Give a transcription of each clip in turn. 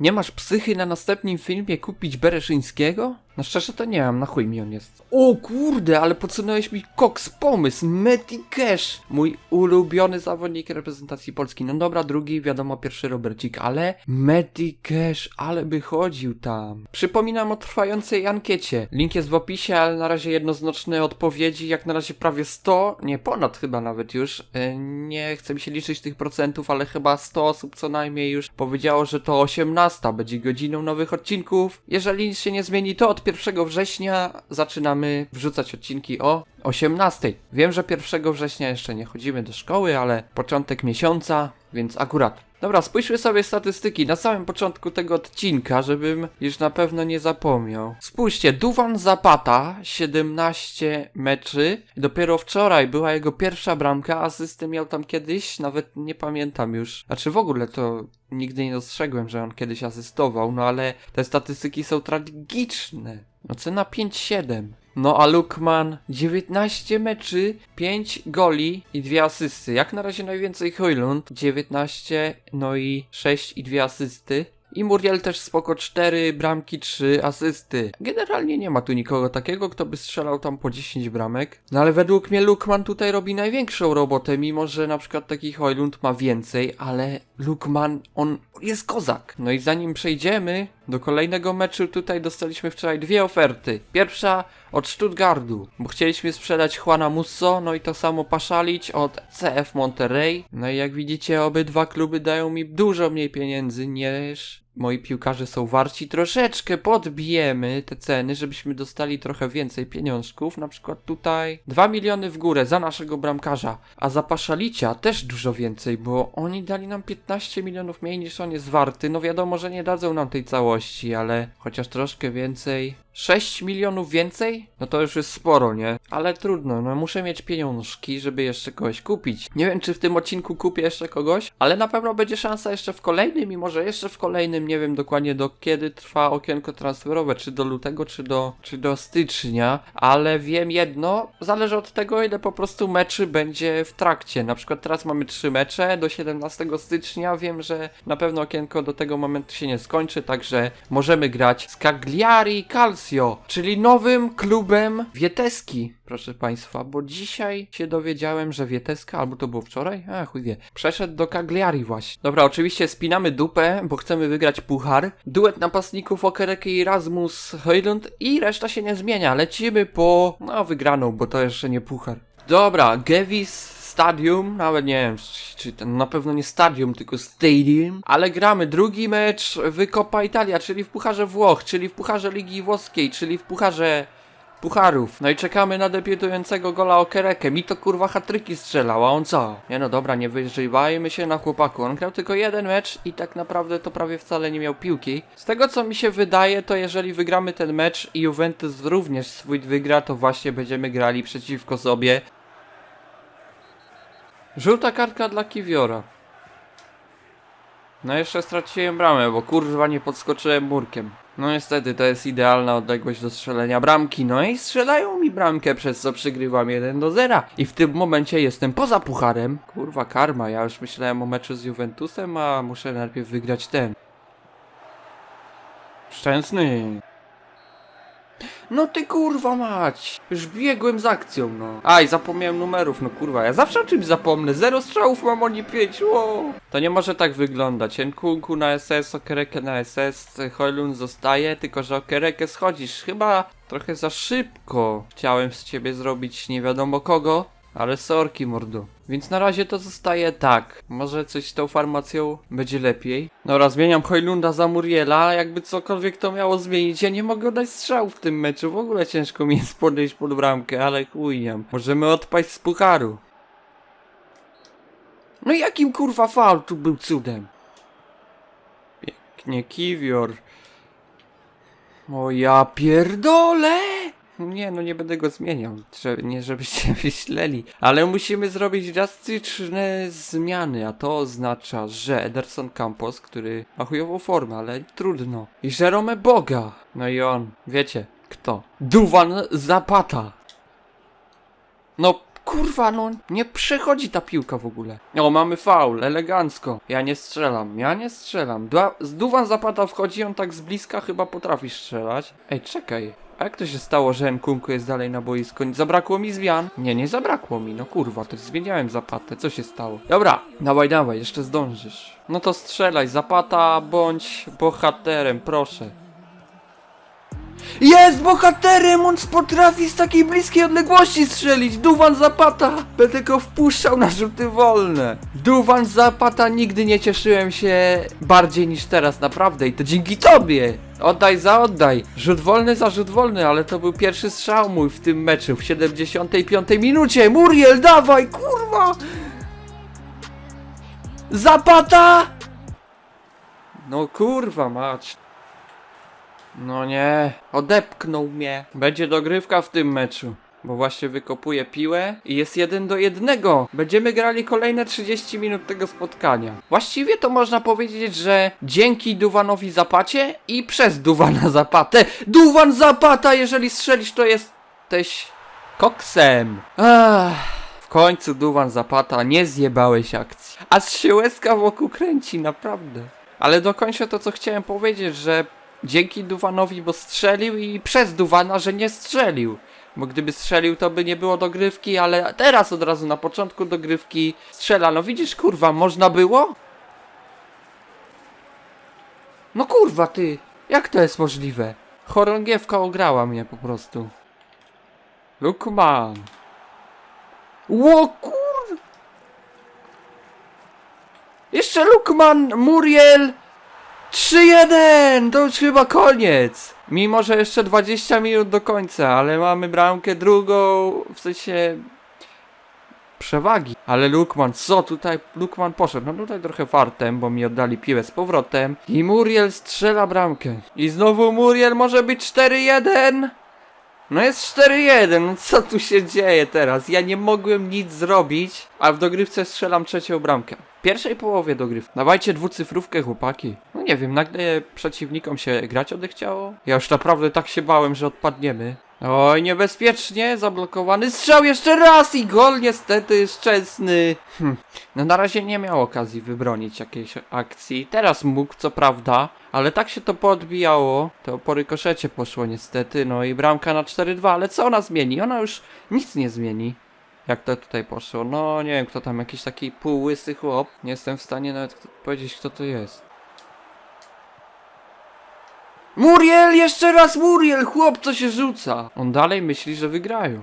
Nie masz psychy na następnym filmie kupić Bereszyńskiego? No szczerze to nie mam, na chuj mi on jest. O kurde, ale podsunąłeś mi koks pomysł, Meti Cash, mój ulubiony zawodnik reprezentacji Polski. No dobra, drugi, wiadomo, pierwszy Robercik, ale Meti Cash, ale by chodził tam. Przypominam o trwającej ankiecie. Link jest w opisie, ale na razie jednoznaczne odpowiedzi, jak na razie prawie 100, nie ponad chyba nawet już. Yy, Nie chcę mi się liczyć tych procentów, ale chyba 100 osób co najmniej już powiedziało, że to 18 będzie godziną nowych odcinków. Jeżeli nic się nie zmieni, to od 1 września zaczynamy wrzucać odcinki o 18. Wiem, że 1 września jeszcze nie chodzimy do szkoły, ale początek miesiąca, więc akurat. Dobra, spójrzmy sobie statystyki na samym początku tego odcinka, żebym już na pewno nie zapomniał. Spójrzcie, Duwan Zapata, 17 meczy. Dopiero wczoraj była jego pierwsza bramka, asysty miał tam kiedyś, nawet nie pamiętam już. Znaczy w ogóle to nigdy nie dostrzegłem, że on kiedyś asystował, no ale te statystyki są tragiczne. Ocena 5-7. No a Lukman 19 meczy, 5 goli i 2 asysty. Jak na razie najwięcej Hojlund 19, no i 6 i 2 asysty. I Muriel też spoko 4 bramki, 3 asysty. Generalnie nie ma tu nikogo takiego, kto by strzelał tam po 10 bramek. No ale według mnie Lukman tutaj robi największą robotę, mimo że na przykład taki Hojlund ma więcej, ale Lukman, on jest kozak. No i zanim przejdziemy do kolejnego meczu, tutaj dostaliśmy wczoraj dwie oferty. Pierwsza od Stuttgartu, bo chcieliśmy sprzedać Juana Musso, no i to samo Paszalić od CF Monterrey. No i jak widzicie, obydwa kluby dają mi dużo mniej pieniędzy niż moi piłkarze są warci. Troszeczkę podbijemy te ceny, żebyśmy dostali trochę więcej pieniążków. Na przykład tutaj 2 miliony w górę za naszego bramkarza, a za Paszalicia też dużo więcej, bo oni dali nam 15 milionów mniej niż on jest warty. No wiadomo, że nie dadzą nam tej całości, ale chociaż troszkę więcej. 6 milionów więcej? No to już jest sporo, nie? Ale trudno, no muszę mieć pieniążki, żeby jeszcze kogoś kupić. Nie wiem, czy w tym odcinku kupię jeszcze kogoś, ale na pewno będzie szansa jeszcze w kolejnym i może jeszcze w kolejnym, nie wiem dokładnie do kiedy trwa okienko transferowe, czy do lutego, czy do, czy do stycznia, ale wiem jedno, zależy od tego, ile po prostu meczy będzie w trakcie. Na przykład teraz mamy 3 mecze do 17 stycznia, wiem, że na pewno okienko do tego momentu się nie skończy, także możemy grać z Cagliari Calcio, czyli nowym klubem Wieteski, proszę Państwa, bo dzisiaj się dowiedziałem, że Wieteska, albo to było wczoraj? A, chuj wie. Przeszedł do Cagliari właśnie. Dobra, oczywiście spinamy dupę, bo chcemy wygrać puchar. Duet napastników Okereke i Rasmus Højlund i reszta się nie zmienia. Lecimy po, no, wygraną, bo to jeszcze nie puchar. Dobra, Gevis Stadium, nawet nie wiem, czy- ten na pewno nie stadium, tylko stadium, ale gramy drugi mecz w Coppa Italia, czyli w Pucharze Włoch, czyli w Pucharze Ligi Włoskiej, czyli w Pucharze Pucharów. No i czekamy na debiutującego gola Okereke. Mi to kurwa hatryki strzelał, a on co? Nie no dobra, nie wyżywajmy się na chłopaku. On grał tylko jeden mecz i tak naprawdę to prawie wcale nie miał piłki. Z tego co mi się wydaje, to jeżeli wygramy ten mecz i Juventus również swój wygra, to właśnie będziemy grali przeciwko sobie. Żółta kartka dla Kiwiora. No jeszcze straciłem bramę, bo kurwa nie podskoczyłem murkiem. No niestety, to jest idealna odległość do strzelenia bramki. No i strzelają mi bramkę, przez co przygrywam 1 do 0. I w tym momencie jestem poza pucharem. Kurwa karma, ja już myślałem o meczu z Juventusem, a muszę najpierw wygrać ten. Szczęsny. No ty kurwa mać! Już biegłem z akcją, no. Aj, zapomniałem numerów, no kurwa, ja zawsze o czymś zapomnę. Zero strzałów mam, oni pięć, wow. To nie może tak wyglądać. Nkunku na SS, Okereke na SS, Hojlun zostaje, tylko że Okereke schodzisz. Chyba trochę za szybko chciałem z ciebie zrobić nie wiadomo kogo. Ale sorki, mordo. Więc na razie to zostaje tak. Może coś z tą farmacją będzie lepiej. Dobra, zmieniam Hojlunda za Muriela. Jakby cokolwiek to miało zmienić. Ja nie mogę dać strzału w tym meczu. W ogóle ciężko mi jest podejść pod bramkę, ale chujam. Możemy odpaść z pucharu. No jakim kurwa faul tu był cudem? Pięknie, Kiwior. O ja pierdolę! Nie, no nie będę go zmieniał, nie żebyście myśleli. Ale musimy zrobić drastyczne zmiany, a to oznacza, że Ederson Campos, który ma chujową formę, ale trudno. I Jerome Boga. No i on, wiecie, kto? Duwan Zapata. No kurwa, no nie przechodzi ta piłka w ogóle. O, mamy faul, elegancko. Ja nie strzelam, ja nie strzelam. Dua, z Duwan Zapata wchodzi, on tak z bliska chyba potrafi strzelać. Ej, czekaj. A jak to się stało, że Nkunku jest dalej na boisku? Zabrakło mi zmian? Nie, nie zabrakło mi, no kurwa, to zmieniałem Zapatę, co się stało? Dobra, dawaj, dawaj, jeszcze zdążysz. No to strzelaj, Zapata, bądź bohaterem, proszę. Jest bohaterem! On potrafi z takiej bliskiej odległości strzelić! Duwan Zapata! Będę go wpuszczał na rzuty wolne! Duwan Zapata nigdy nie cieszyłem się bardziej niż teraz, naprawdę i to dzięki tobie! Oddaj za oddaj! Rzut wolny za rzut wolny, ale to był pierwszy strzał mój w tym meczu w 75 minucie! Muriel, dawaj, kurwa! Zapata! No kurwa mać. No nie, odepknął mnie. Będzie dogrywka w tym meczu. Bo właśnie wykopuje piłę i jest jeden do jednego. Będziemy grali kolejne 30 minut tego spotkania. Właściwie to można powiedzieć, że dzięki Duwanowi Zapacie i przez Duwana Zapatę. Duwan Zapata, jeżeli strzelisz, to jesteś koksem. Ach. W końcu Duwan Zapata, nie zjebałeś akcji. Aż się łezka wokół kręci, naprawdę. Ale dokończę to, co chciałem powiedzieć, że dzięki Duwanowi, bo strzelił i przez Duwana, że nie strzelił. Bo gdyby strzelił, to by nie było dogrywki, ale teraz od razu na początku dogrywki strzela. No widzisz, kurwa, można było? No kurwa, ty, jak to jest możliwe? Chorągiewka ograła mnie po prostu. Lukman. Ło kur... Jeszcze Lukman, Muriel... 3-1! To już chyba koniec! Mimo, że jeszcze 20 minut do końca, ale mamy bramkę drugą, w sensie przewagi. Ale Lukman, co tutaj? Lukman poszedł. No tutaj trochę fartem, bo mi oddali piłę z powrotem. I Muriel strzela bramkę. I znowu Muriel może być 4-1! No jest 4-1, no co tu się dzieje teraz? Ja nie mogłem nic zrobić, a w dogrywce strzelam trzecią bramkę. Pierwszej połowie dogrywki. Dawajcie dwucyfrówkę, chłopaki. No nie wiem, nagle przeciwnikom się grać odechciało? Ja już naprawdę tak się bałem, że odpadniemy. Oj, niebezpiecznie, zablokowany strzał jeszcze raz i gol niestety szczęsny. Hm. No na razie nie miał okazji wybronić jakiejś akcji. Teraz mógł, co prawda, ale tak się to poodbijało. To po rykoszecie poszło niestety, no i bramka na 4-2, ale co ona zmieni? Ona już nic nie zmieni. Jak to tutaj poszło? No nie wiem kto tam, jakiś taki półłysy chłop. Nie jestem w stanie nawet powiedzieć kto to jest. Muriel, jeszcze raz Muriel, chłop co się rzuca. On dalej myśli, że wygrają.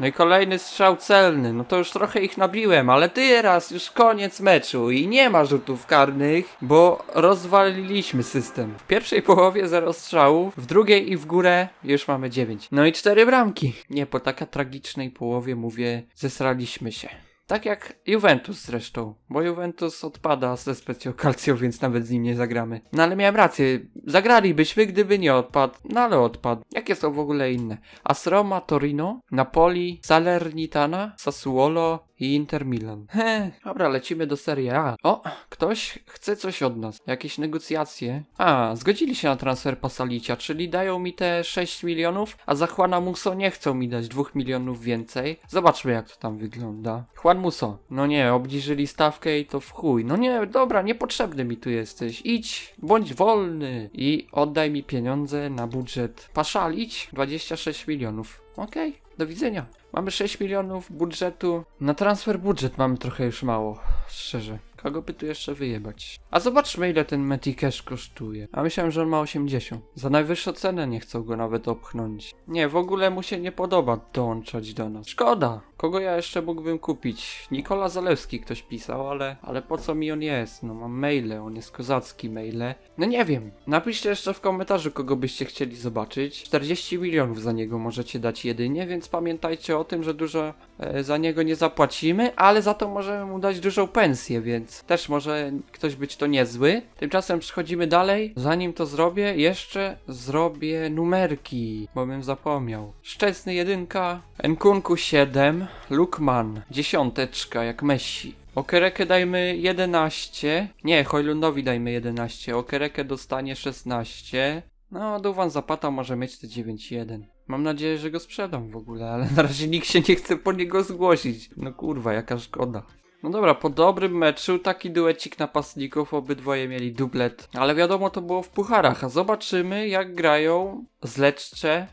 No i kolejny strzał celny, no to już trochę ich nabiłem, ale teraz już koniec meczu i nie ma rzutów karnych, bo rozwaliliśmy system. W pierwszej połowie 0 strzałów, w drugiej i w górę już mamy 9. No i 4 bramki. Nie, po taka tragicznej połowie mówię, zesraliśmy się. Tak jak Juventus zresztą, bo Juventus odpada ze Specio Calcio, więc nawet z nim nie zagramy. No ale miałem rację, zagralibyśmy, gdyby nie odpadł, no ale odpadł. Jakie są w ogóle inne? AS Roma, Torino, Napoli, Salernitana, Sassuolo i Inter Milan. He, dobra, lecimy do Serie A. O, ktoś chce coś od nas. Jakieś negocjacje. A, zgodzili się na transfer Pasalicia, czyli dają mi te 6 milionów, a za Juana Muso nie chcą mi dać 2 milionów więcej. Zobaczmy jak to tam wygląda. Juan Muso. No nie, obniżyli stawkę i to w chuj. No nie, dobra, niepotrzebny mi tu jesteś. Idź, bądź wolny i oddaj mi pieniądze na budżet. Paszalić 26 milionów. Okej, do widzenia. Mamy 6 milionów budżetu. Na transfer budżet mamy trochę już mało, szczerze. Kogo by tu jeszcze wyjebać? A zobaczmy ile ten Metikash kosztuje. A myślałem, że on ma 80. Za najwyższą cenę nie chcą go nawet opchnąć. Nie, w ogóle mu się nie podoba dołączać do nas. Szkoda. Kogo ja jeszcze mógłbym kupić? Nikola Zalewski ktoś pisał, ale, ale po co mi on jest? No mam maile, on jest kozacki maile. No nie wiem. Napiszcie jeszcze w komentarzu, kogo byście chcieli zobaczyć. 40 milionów za niego możecie dać jedynie, więc pamiętajcie o tym, że dużo za niego nie zapłacimy, ale za to możemy mu dać dużą pensję, więc też może ktoś być to niezły. Tymczasem przechodzimy dalej. Zanim to zrobię, jeszcze zrobię numerki, bo bym zapomniał. Szczęsny jedynka, Nkunku 7, Lukman dziesiąteczka jak Messi. Okerekę dajmy 11. Nie, Hojlundowi dajmy 11. Okerekę dostanie 16. No, Duwan Zapata może mieć te 9-1. Mam nadzieję, że go sprzedam w ogóle, ale na razie nikt się nie chce po niego zgłosić. No kurwa, jaka szkoda. No dobra, po dobrym meczu taki duecik napastników, obydwoje mieli dublet. Ale wiadomo, to było w pucharach, a zobaczymy jak grają z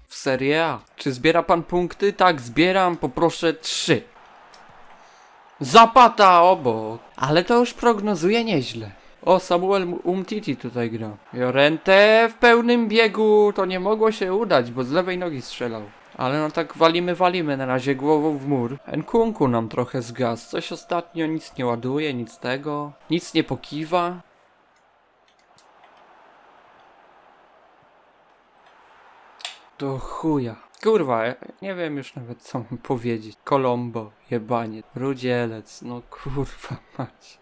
w Serie A. Czy zbiera pan punkty? Tak, zbieram, poproszę trzy. Zapata obok. Ale to już prognozuje nieźle. O, Samuel Umtiti tutaj gra. Jorente w pełnym biegu. To nie mogło się udać, bo z lewej nogi strzelał. Ale no tak walimy, walimy na razie głową w mur. Nkunku nam trochę zgasł. Coś ostatnio nic nie ładuje, nic tego. Nic nie pokiwa. Do chuja. Kurwa, nie wiem już nawet co mam powiedzieć. Kolombo, jebanie, rudzielec, no kurwa mać.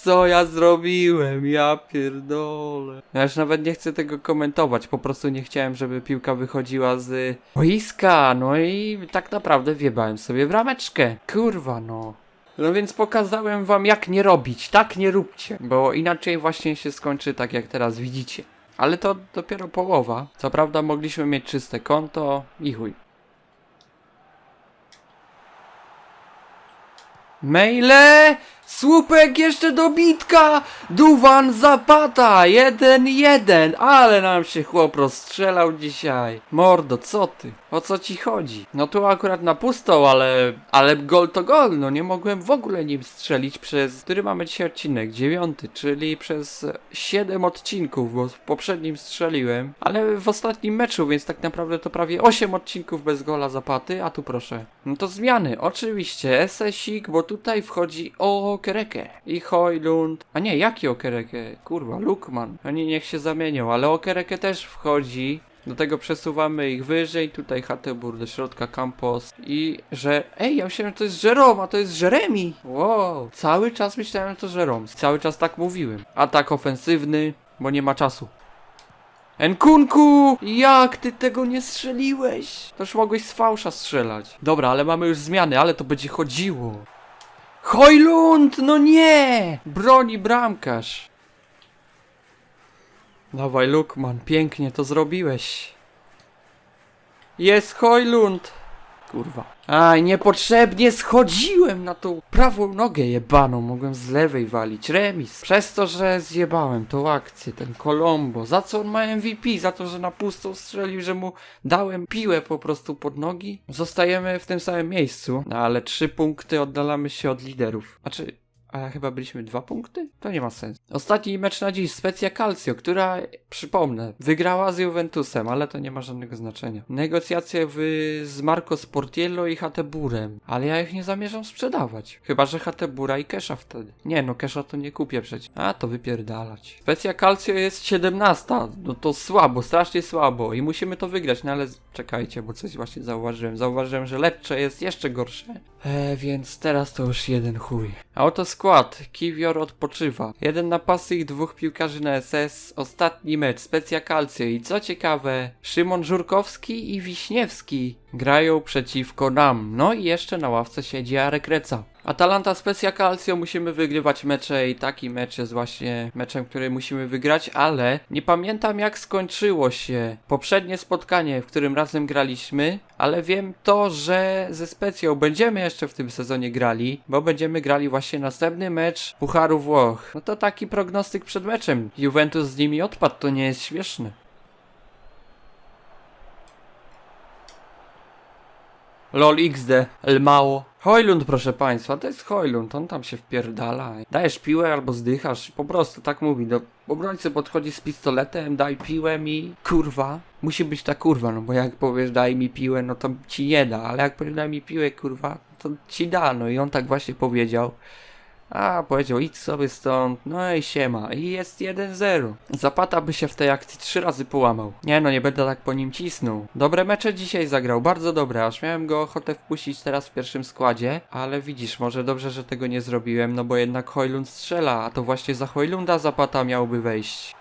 Co ja zrobiłem? Ja pierdolę. Ja już nawet nie chcę tego komentować, po prostu nie chciałem, żeby piłka wychodziła z boiska, no i tak naprawdę wjebałem sobie w rameczkę. Kurwa no. No więc pokazałem wam jak nie robić, tak nie róbcie, bo inaczej właśnie się skończy tak jak teraz widzicie. Ale to dopiero połowa. Co prawda mogliśmy mieć czyste konto i chuj. Maile! Słupek jeszcze dobitka! Duwan Zapata! 1-1! Ale nam się chłop rozstrzelał dzisiaj. Mordo, co ty? O co ci chodzi? No tu akurat na pustą, ale... Ale gol to gol, no nie mogłem w ogóle nim strzelić przez... Który mamy dzisiaj odcinek? Dziewiąty, czyli przez 7 odcinków, bo w poprzednim strzeliłem. Ale w ostatnim meczu, więc tak naprawdę to prawie 8 odcinków bez gola Zapaty, a tu proszę. No to zmiany, oczywiście. SS-ik, bo tutaj wchodzi Okereke i Hojlund. A nie, jaki Okereke? Kurwa, Lukman. Oni niech się zamienią, ale Okereke też wchodzi. Do tego przesuwamy ich wyżej, tutaj Hatebur do środka Campos i że... Ej, ja myślałem, że to jest Jerome, a to jest Jeremy! Wow, cały czas myślałem, że to Jerome. Cały czas tak mówiłem. Atak ofensywny, bo nie ma czasu. Enkunku! Jak ty tego nie strzeliłeś? Toż mogłeś z fałsza strzelać. Dobra, ale mamy już zmiany, ale to będzie chodziło. Hojlund, no nie! Broni bramkarz. Dawaj, Lukman, pięknie to zrobiłeś. Jest Hojlund! Kurwa. Aj, niepotrzebnie schodziłem na tą prawą nogę jebaną. Mogłem z lewej walić. Remis. Przez to, że zjebałem tą akcję, ten Kolombo. Za co on ma MVP? Za to, że na pustą strzelił, że mu dałem piłę po prostu pod nogi? Zostajemy w tym samym miejscu, no, ale trzy punkty oddalamy się od liderów. Znaczy, a chyba byliśmy dwa punkty? To nie ma sensu. Ostatni mecz na dziś, Specja Calcio, która, przypomnę, wygrała z Juventusem, ale to nie ma żadnego znaczenia. Negocjacje w, z Marco Sportiello i Hateburem, ale ja ich nie zamierzam sprzedawać. Chyba, że Hatebura i Kesha wtedy. Nie, no Kesha to nie kupię przecież. A, to wypierdalać. Specja Calcio jest 17, no to słabo, strasznie słabo i musimy to wygrać, no ale czekajcie, bo coś właśnie zauważyłem. Zauważyłem, że Lecce jest jeszcze gorsze. E, więc teraz to już jeden chuj. A oto skład. Kiwior odpoczywa. Jeden napastnik, dwóch piłkarzy na SS. Ostatni mecz. Specja Calcio. I co ciekawe, Szymon Żurkowski i Wiśniewski grają przeciwko nam. No i jeszcze na ławce siedzi Arek Reca. Atalanta Specja Calcio musimy wygrywać mecze i taki mecz jest właśnie meczem, który musimy wygrać, ale nie pamiętam jak skończyło się poprzednie spotkanie, w którym razem graliśmy, ale wiem to, że ze Specją będziemy jeszcze w tym sezonie grali, bo będziemy grali właśnie następny mecz Pucharu Włoch. No to taki prognostyk przed meczem. Juventus z nimi odpadł, to nie jest śmieszne. LOL XD, El. Hojlund, proszę państwa, to jest Hojlund, on tam się wpierdala. Dajesz piłę albo zdychasz, po prostu tak mówi. Do obrońcy podchodzi z pistoletem, daj piłę mi, kurwa. Musi być ta kurwa, no bo jak powiesz daj mi piłę, no to ci nie da, ale jak powiesz daj mi piłę, kurwa, to ci da, no i on tak właśnie powiedział. A, powiedział, idź sobie stąd, no i siema, i jest 1-0. Zapata by się w tej akcji trzy razy połamał. Nie no, nie będę tak po nim cisnął. Dobre mecze dzisiaj zagrał, bardzo dobre, aż miałem go ochotę wpuścić teraz w pierwszym składzie, ale widzisz, może dobrze, że tego nie zrobiłem, no bo jednak Hojlund strzela, a to właśnie za Hojlunda Zapata miałby wejść.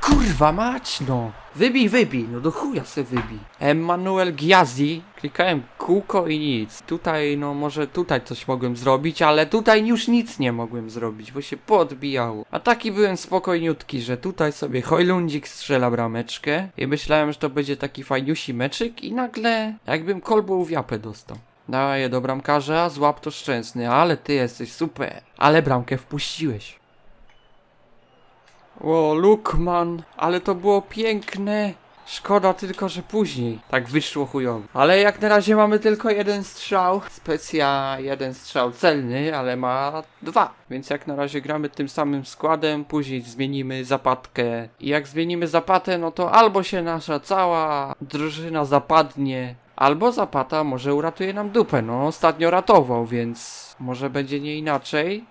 Kur... kurwa mać, no. Wybij, wybij, no do chuja se wybij. Emanuel Giazzi. Klikałem kółko i nic. Tutaj, no może tutaj coś mogłem zrobić, ale tutaj już nic nie mogłem zrobić, bo się podbijało. A taki byłem spokojniutki, że tutaj sobie Hojlundzik strzela brameczkę i myślałem, że to będzie taki fajniusi meczyk i nagle jakbym kolbą w japę dostał. Daję do bramkarza, złap to szczęsny, ale ty jesteś super. Ale bramkę wpuściłeś. O, Lukman, ale to było piękne. Szkoda tylko, że później tak wyszło chujowo. Ale jak na razie mamy tylko jeden strzał. Specja jeden strzał celny, ale ma dwa. Więc jak na razie gramy tym samym składem, później zmienimy zapadkę. I jak zmienimy zapatę, no to albo się nasza cała drużyna zapadnie, albo zapata może uratuje nam dupę. No ostatnio ratował, więc może będzie nie inaczej.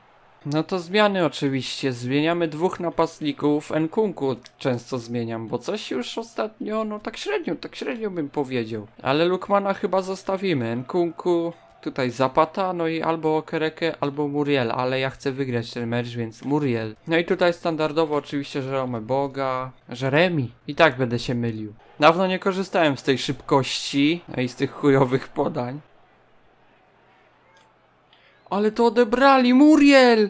No to zmiany oczywiście. Zmieniamy dwóch napastników. Nkunku często zmieniam, bo coś już ostatnio, no tak średnio, tak średnio bym powiedział. Ale Lukmana chyba zostawimy. Nkunku, tutaj Zapata, no i albo Okereke, albo Muriel, ale ja chcę wygrać ten mecz, więc Muriel. No i tutaj standardowo oczywiście Jerome Boga, Jeremy. I tak będę się mylił. Dawno nie korzystałem z tej szybkości no i z tych chujowych podań. Ale to odebrali, Muriel!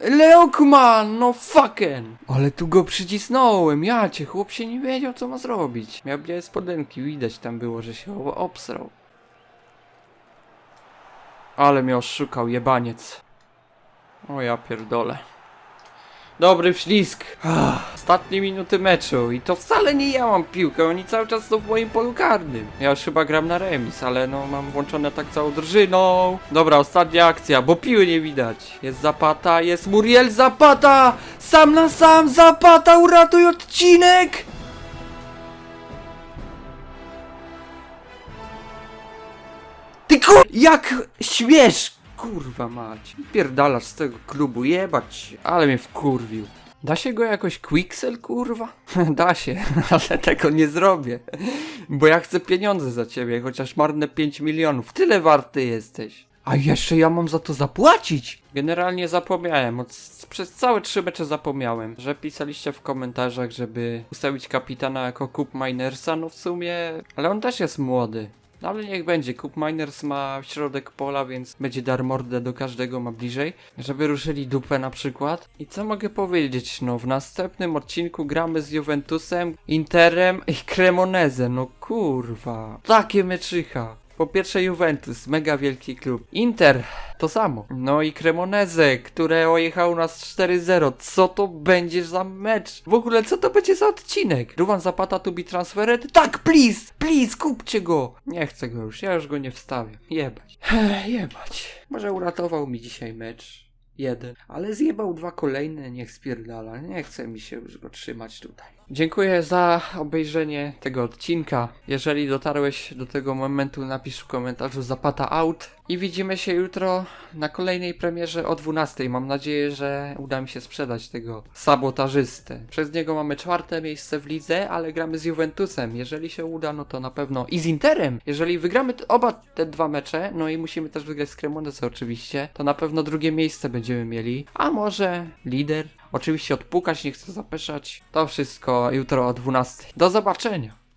Leokman, no fucking! Ale tu go przycisnąłem, ja cię, chłop się nie wiedział co ma zrobić. Miał białe spodenki, widać tam było, że się obsrał. Ale mnie oszukał, jebaniec. O ja pierdolę. Dobry wślizg. Ach, Ostatnie minuty meczu i to wcale nie ja mam piłkę, oni cały czas są w moim polu karnym. Ja już chyba gram na remis, ale no mam włączone tak całą drużyną. Dobra, ostatnia akcja, bo piły nie widać. Jest Zapata, jest Muriel Zapata! Sam na sam Zapata, uratuj odcinek! Ty kur... Jak śmiesz! Kurwa mać. Pierdalasz z tego klubu, jebać. Ale mnie wkurwił. Da się go jakoś quicksel, kurwa? da się, ale tego nie zrobię. Bo ja chcę pieniądze za ciebie, chociaż marne 5 milionów. Tyle warty jesteś. A jeszcze ja mam za to zapłacić! Generalnie zapomniałem, od, przez całe trzy mecze zapomniałem, że pisaliście w komentarzach, żeby ustawić kapitana jako kup Minersa, no w sumie, ale on też jest młody. No ale niech będzie, Kup Miners ma środek pola, więc będzie dar mordę do każdego ma bliżej, żeby ruszyli dupę na przykład. I co mogę powiedzieć, no w następnym odcinku gramy z Juventusem, Interem i Cremonezem, no kurwa, takie meczycha. Po pierwsze Juventus, mega wielki klub. Inter, to samo. No i Cremoneze, które ojechało nas 4-0. Co to będzie za mecz? W ogóle co to będzie za odcinek? Ruwan Zapata to be transferred? Tak, please, please, kupcie go. Nie chcę go już, ja już go nie wstawię. Jebać. Jebać. Może uratował mi dzisiaj mecz. Jeden. Ale zjebał dwa kolejne, niech spierdala. Nie chce mi się już go trzymać tutaj. Dziękuję za obejrzenie tego odcinka. Jeżeli dotarłeś do tego momentu, napisz w komentarzu Zapata out. I widzimy się jutro na kolejnej premierze o 12. Mam nadzieję, że uda mi się sprzedać tego sabotażystę. Przez niego mamy czwarte miejsce w lidze, ale gramy z Juventusem. Jeżeli się uda, no to na pewno i z Interem. Jeżeli wygramy oba te dwa mecze, no i musimy też wygrać z Cremonese oczywiście, to na pewno drugie miejsce będziemy mieli. A może lider? Oczywiście odpukać, nie chcę zapeszać. To wszystko jutro o 12. Do zobaczenia!